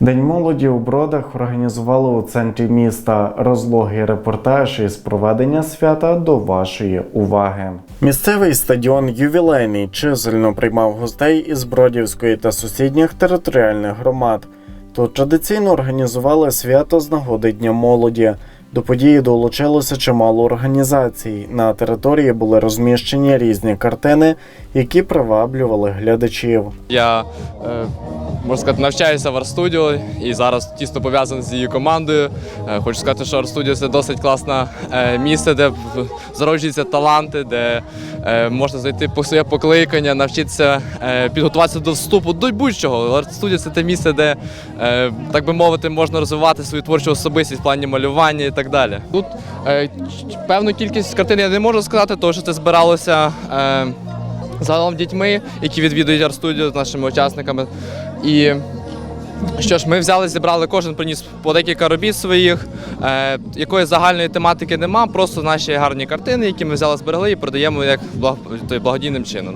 День молоді у бродах організували у центрі міста розлогий репортаж із проведення свята до вашої уваги. Місцевий стадіон ювілейний чисельно приймав гостей із Бродівської та сусідніх територіальних громад. Тут традиційно організували свято з нагоди Дня молоді. До події долучилося чимало організацій. На території були розміщені різні картини, які приваблювали глядачів. Я е, можна сказати, навчаюся в Арстудіо і зараз тісно пов'язаний з її командою. Е, хочу сказати, що Арстудіо це досить класне е, місце, де зароджуються таланти, де е, можна знайти своє покликання, навчитися підготуватися до вступу до будь-чого. Арстудіо це те місце, де, так би мовити, можна розвивати свою творчу особистість в плані малювання і так далі. Тут певну кількість картин я не можу сказати, тому що це збиралося. Загалом дітьми, які відвідують арт-студію з нашими учасниками. І що ж, ми взяли, зібрали, кожен приніс по декілька робіт своїх. Е, якоїсь загальної тематики нема, просто наші гарні картини, які ми взяли, зберегли і продаємо як благ- благодійним чином.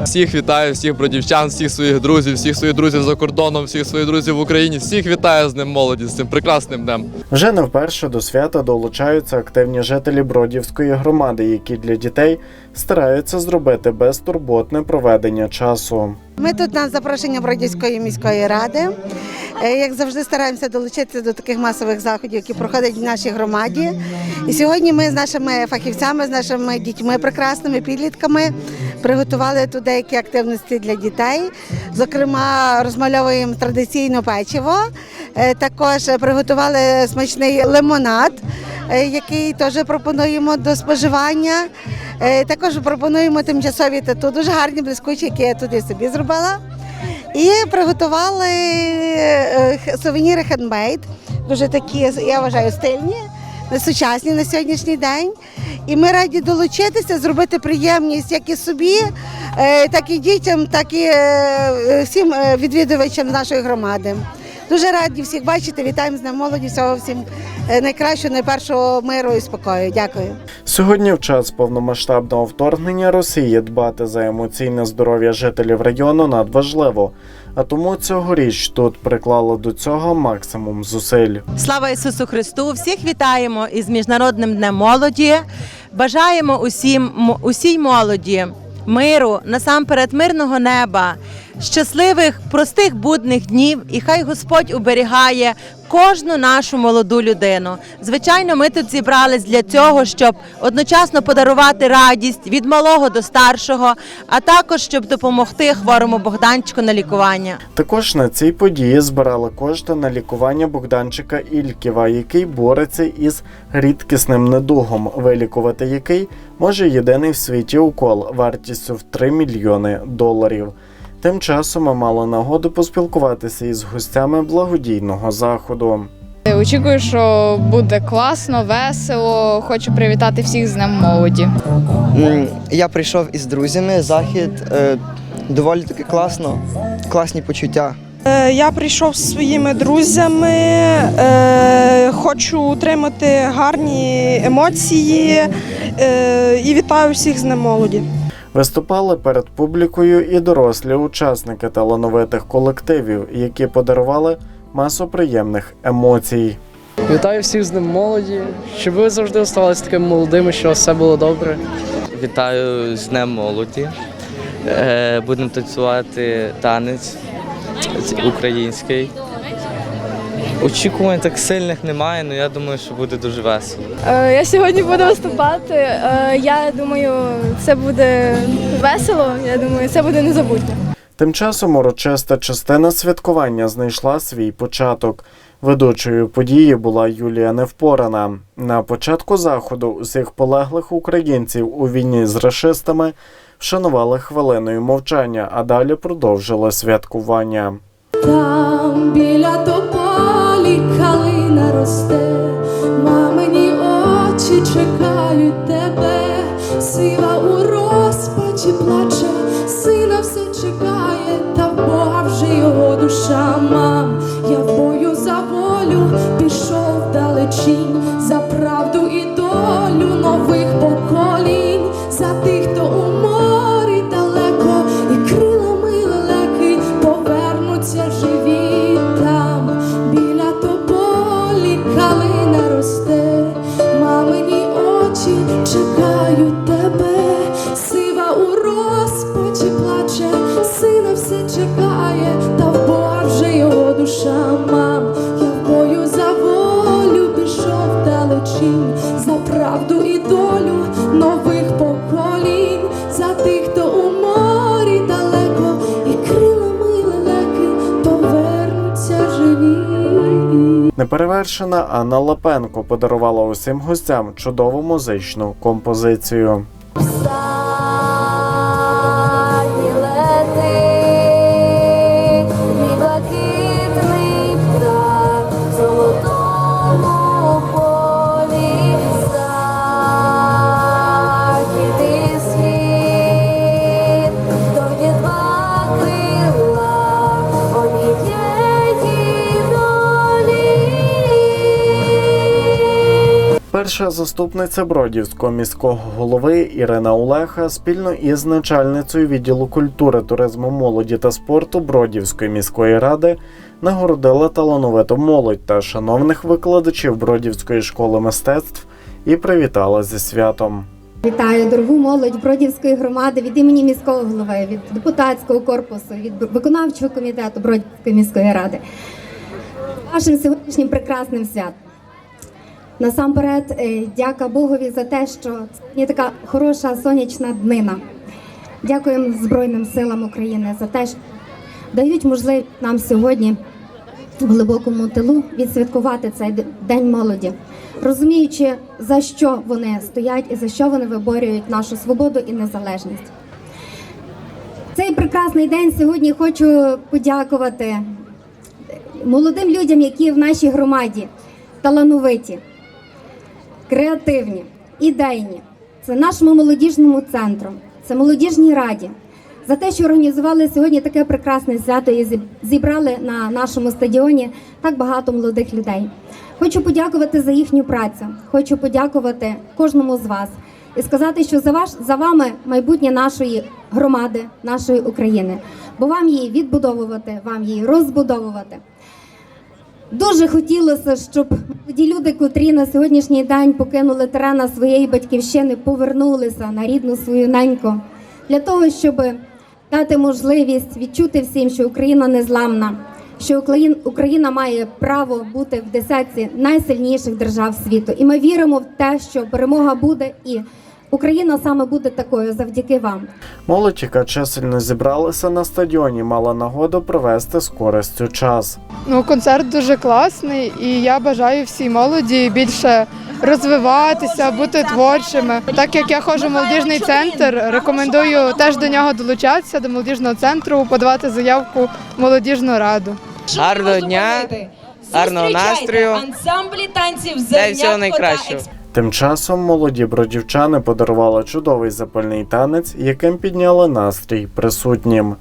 Всіх вітаю, всіх бродівчан, всіх своїх друзів, всіх своїх друзів за кордоном, всіх своїх друзів в Україні, всіх вітаю з ним молоді, з цим прекрасним днем. Вже не вперше до свята долучаються активні жителі Бродівської громади, які для дітей стараються зробити безтурботне проведення часу. Ми тут на запрошення Бродівської міської ради. Е, Як завжди, стараємося долучитися до таких масових заходів, які проходять в нашій громаді. І сьогодні ми з нашими фахівцями, з нашими дітьми, прекрасними підлітками приготували тут деякі активності для дітей. Зокрема, розмальовуємо традиційне печиво. Е, Також приготували смачний лимонад, е, який теж пропонуємо до споживання. Е, Також пропонуємо тимчасові тату, дуже гарні блискучі, які я тут і собі зробила. І приготували сувеніри хендмейд, дуже такі, я вважаю, стильні, сучасні на сьогоднішній день. І ми раді долучитися, зробити приємність як і собі, е, так і дітям, так і е, всім е, відвідувачам нашої громади. Дуже раді всіх бачити. Вітаємо з Днем молоді, всього всім найкращого, найпершого миру і спокою. Дякую. Сьогодні, в час повномасштабного вторгнення Росії, дбати за емоційне здоров'я жителів регіону надважливо. А тому цьогоріч тут приклало до цього максимум зусиль. Слава Ісусу Христу! Всіх вітаємо із Міжнародним днем молоді. Бажаємо усім усій молоді миру, насамперед мирного неба, щасливих, простих будних днів, і хай Господь уберігає кожну нашу молоду людину. Звичайно, ми тут зібрались для цього, щоб одночасно подарувати радість від малого до старшого, а також щоб допомогти хворому Богданчику на лікування. Також на цій події збирали кошти на лікування Богданчика Ільківа, який бореться із рідкісним недугом, вилікувати який може єдиний в світі укол вартістю в 3 мільйони доларів. Тим часом ми мали нагоду поспілкуватися із гостями благодійного заходу. Очікую, що буде класно, весело. Хочу привітати всіх з Днем молоді. Я прийшов із друзями. Захід е, доволі таки класно, класні почуття. Е, Я прийшов зі своїми друзями, е, хочу отримати гарні емоції і вітаю всіх з Днем молоді. Виступали перед публікою і дорослі учасники талановитих колективів, які подарували масу приємних емоцій. Вітаю всіх з Днем молоді, щоб ви завжди оставалися такими молодими, щоб все було добре. Вітаю з Днем молоді. Е, Будемо танцювати танець український. Очікувань так сильних немає, але я думаю, що буде дуже весело. Е, Я сьогодні буду виступати. Е, Я думаю, це буде весело. Я думаю, це буде незабутньо. Тим часом урочиста частина святкування знайшла свій початок. Ведучою події була Юлія Невпорана. На початку заходу усіх полеглих українців у війні з рашистами вшанували хвилиною мовчання, а далі продовжили святкування. Там біля росте, мамині очі чекають тебе, сила Неперевершена Анна Лапенко подарувала усім гостям чудову музичну композицію. Перша заступниця Бродівського міського голови Ірина Улеха спільно із начальницею відділу культури, туризму, молоді та спорту Бродівської міської ради нагородила талановиту молодь та шановних викладачів Бродівської школи мистецтв і привітала зі святом. Вітаю дорогу молодь Бродівської громади від імені міського голови, від депутатського корпусу, від виконавчого комітету Бродівської міської ради. Вашим сьогоднішнім прекрасним святом. Насамперед, е, дяка Богові за те, що сьогодні така хороша сонячна днина. Дякуємо Збройним силам України за те, що дають можливість нам сьогодні в глибокому тилу відсвяткувати цей день молоді, розуміючи, за що вони стоять і за що вони виборюють нашу свободу і незалежність. Цей прекрасний день сьогодні хочу подякувати молодим людям, які в нашій громаді талановиті, креативні, ідейні. Це нашому молодіжному центру, це молодіжній раді. За те, що організували сьогодні таке прекрасне свято і зіб- зібрали на нашому стадіоні так багато молодих людей. Хочу подякувати за їхню працю. Хочу подякувати кожному з вас і сказати, що за ваш за вами майбутнє нашої громади, нашої України. Бо вам її відбудовувати, вам її розбудовувати. Дуже хотілося, щоб молоді люди, котрі на сьогоднішній день покинули терена своєї батьківщини, повернулися на рідну свою неньку для того, щоб дати можливість відчути всім, що Україна незламна, що Україна має право бути в десятці найсильніших держав світу. І ми віримо в те, що перемога буде, і Україна саме буде такою завдяки вам. Молодь, яка чисельно зібралася на стадіоні, мала нагоду провести з користю час. Ну, концерт дуже класний, і я бажаю всій молоді більше розвиватися, бути творчими. Так як я ходжу в молодіжний центр, рекомендую теж до нього долучатися, до молодіжного центру, подавати заявку в молодіжну раду. Гарного дня, гарного настрою. ансамблі танців Та найкращого. Тим часом молоді бродівчани подарували чудовий запальний танець, яким підняли настрій присутнім.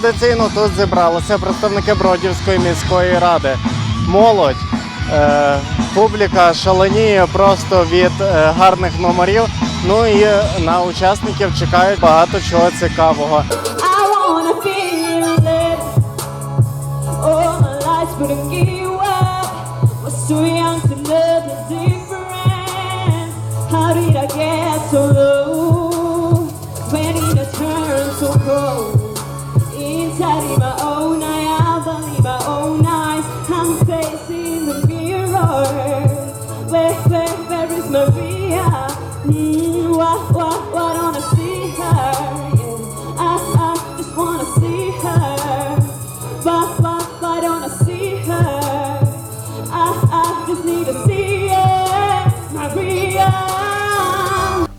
Традиційно тут зібралися представники Бродівської міської ради. Молодь, е, публіка шаленіє просто від е, гарних номерів. Ну і на учасників чекають багато чого цікавого. I wanna feel it. All my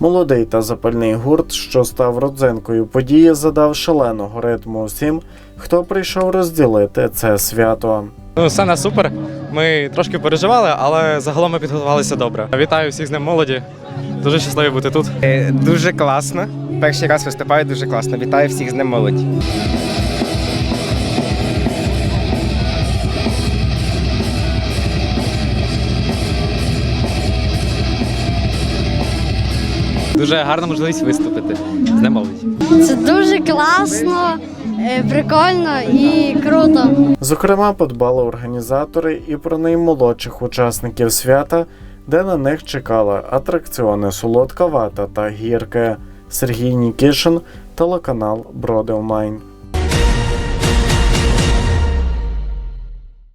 Молодий та запальний гурт, що став родзинкою події, задав шаленого ритму усім, хто прийшов розділити це свято. Ну, сцена супер. Ми трошки переживали, але загалом ми підготувалися добре. Вітаю всіх з ним молоді. Дуже щасливі бути тут. Дуже класно. Перший раз виступаю дуже класно. Вітаю всіх з ним молоді. Дуже гарна можливість виступити з немовить. Це дуже класно, е, прикольно і круто. Зокрема, подбали організатори і про наймолодших учасників свята, де на них чекали атракціони солодка вата та гірки. Сергій Нікішин телеканал Броди Онлайн.